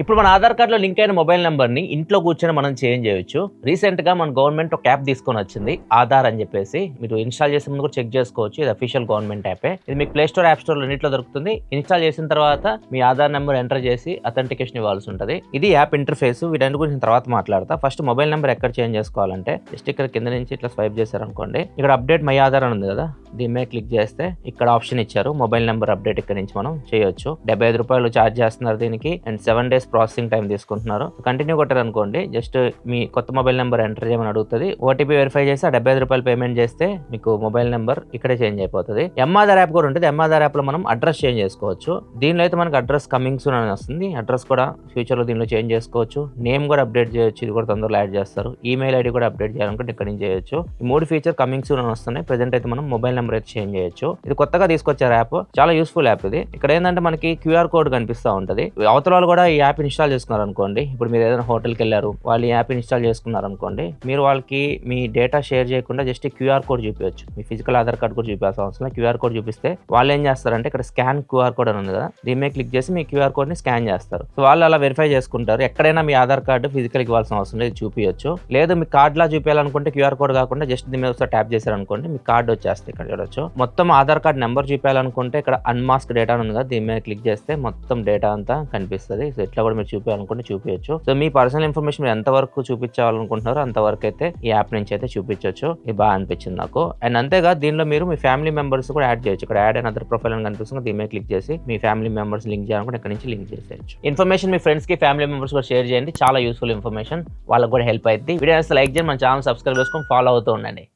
ఇప్పుడు మన ఆధార్ కార్డులో లింక్ అయిన మొబైల్ నెంబర్ని ఇంట్లో కూర్చొని మనం చేంజ్ చేయొచ్చు. రీసెంట్గా మన గవర్నమెంట్ ఒక యాప్ తీసుకొని వచ్చింది ఆధార్ అని చెప్పేసి. మీరు ఇన్స్టాల్ చేసే ముందు కూడా చెక్ చేసుకోవచ్చు. ఇది అఫీషియల్ గవర్నమెంట్ యాపే. ఇది మీకు ప్లే స్టోర్ యాప్ స్టోర్ రెండింటిలో దొరుకుతుంది. ఇన్స్టాల్ చేసిన తర్వాత మీ ఆధార్ నెంబర్ ఎంటర్ చేసి అథెంటికేషన్ ఇవ్వాల్సి ఉంటుంది. ఇది యాప్ ఇంటర్ఫేస్. వీటన్ని గురించి తర్వాత మాట్లాడతా. ఫస్ట్ మొబైల్ నెంబర్ ఎక్కడ చేంజ్ చేసుకోవాలంటే జస్ట్ ఇక్కడ కింద నుంచి ఇట్లా స్వైప్ చేశారనుకోండి. ఇక్కడ అప్డేట్ మై ఆధార్ అని ఉంది కదా. దీని మీద క్లిక్ చేస్తే ఇక్కడ ఆప్షన్ ఇచ్చారు. మొబైల్ నెంబర్ అప్డేట్ ఇక్కడ నుంచి మనం చేయొచ్చు. డెబ్బై ఐదు రూపాయలు ఛార్జ్ చేస్తున్నారు దీనికి and seven days processing time తీసుకుంటున్నారు. కంటిన్యూ కొట్టారు అనుకోండి. జస్ట్ మీ కొత్త మొబైల్ నెంబర్ ఎంటర్ చేయమని అడుగుతుంది. ఓటీపీ వెరిఫై చేసి ఆ డెబ్బై ఐదు రూపాయలు పేమెంట్ చేస్తే మీకు మొబైల్ నెంబర్ ఇక్కడే చేంజ్ అయిపోతుంది. ఎంఆధార్ యాప్ కూడా ఉంటుంది. ఎంఆధార్ యాప్లో మనం అడ్రస్ చేంజ్ చేసుకోవచ్చు. దీనిలో అయితే మనకి అడ్రస్ కమింగ్ సూన్ అని వస్తుంది. అడ్రస్ కూడా ఫ్యూచర్లో దీనిలో చేంజ్ చేసుకోవచ్చు. నేమ్ కూడా అప్డేట్ చేయొచ్చు. ఇది కూడా తొందరలో యాడ్ చేస్తారు. ఈమెయిల్ ఐడి కూడా అప్డేట్ చేయాలనుకుంటే ఇక్కడ నుంచి చేయొచ్చు. ఈ మూడు ఫీచర్ కమింగ్ సూన్ అని వస్తున్నాయి. ప్రెసెంట్ అయితే మనం మొబైల్ నెంబర్ అయితే చేంజ్ చేయొచ్చు. ఇది కొత్తగా తీసుకొచ్చారు యాప్ చాలా యూస్ఫుల్ యాప్ ఇది. ఇక్కడ ఏంటంటే మనకి క్యూఆర్ కోడ్ కనిపిస్తూ ఉంటది. అవతల వాళ్ళు కూడా ఈ యాప్ ఇన్స్టాల్ చేసుకున్నారు అనుకోండి. ఇప్పుడు మీరు ఏదైనా హోటల్కి వెళ్ళారు వాళ్ళు ఈ యాప్ ఇన్స్టాల్ చేసుకున్నారు అనుకోండి. మీరు వాళ్ళకి మీ డేటా షేర్ చేయకుండా జస్ట్ క్యూఆర్ కోడ్ చూపించచ్చు మీ ఫిజికల్ ఆధార్ కార్డ్ కూడా చూపించాల్సిన అవసరం క్యూఆర్ కోడ్ చూపిస్తే వాళ్ళు ఏం చేస్తారంటే ఇక్కడ స్కాన్ క్యూఆర్ కోడ్ అని ఉంది కదా దీని మీద క్లిక్ చేసి మీ క్యూఆర్ కోడ్ని స్కాన్ చేస్తారు. సో వాళ్ళు అలా వెరిఫై చేసుకుంటారు. ఎక్కడైనా మీ ఆధార్ కార్డు ఫిజికల్ ఇవ్వాల్సిన అవసరం లేదు చూపించచ్చు లేదు మీ కార్డ్ లా చూపించాలనుకుంటే క్యూఆర్ కోడ్ కాకుండా జస్ట్ దీని మీద ఒకసారి ట్యాప్ చేశారనుకోండి మీ కార్డు వచ్చేస్తాయి ఇక్కడ. చూడొచ్చు. మొత్తం ఆధార్ కార్డ్ నెంబర్ చూపించాలనుకుంటే ఇక్కడ అన్మాస్క్ డేటా ఉంది కదా దీని మీద క్లిక్ చేస్తే మొత్తం డేటా అంతా కనిపిస్తుంది. సో ఇట్లా కూడా మీరు చూపించాలనుకుంటే చూపించవచ్చు సో మీ పర్సనల్ ఇన్ఫర్మేషన్ మీరు ఎంతవరకు చూపించాలనుకుంటున్నారో అంతవరకు అయితే ఈ యాప్ నుంచి అయితే చూపించవచ్చు ఇది బాగా అనిపించింది నాకు. అండ్ అంతేగా దీనిలో మీరు మీ ఫ్యామిలీ మెంబర్స్ కూడా యాడ్ చేయొచ్చు. ఇక్కడ యాడ్ అండ్ అదర్ ప్రొఫైల్ అని కనిపిస్తుంది. దీని మీద క్లిక్ చేసి మీ ఫ్యామిలీ మెంబర్స్ లింక్ చేయాలనుకుంటే ఇక్కడ నుంచి లింక్ చేసేయచ్చు. ఇన్ఫర్మేషన్ మీ ఫ్రెండ్స్కి ఫ్యామిలీ మెంబర్స్ కూడా షేర్ చేయండి. చాలా యూస్ఫుల్ ఇన్ఫర్మేషన్. వాళ్ళకి కూడా హెల్ప్ అయింది వీడియో లైక్ చేయండి. మన ఛానల్ సబ్స్క్రైబ్ చేసుకొని ఫాలో అవుతూ ఉండండి.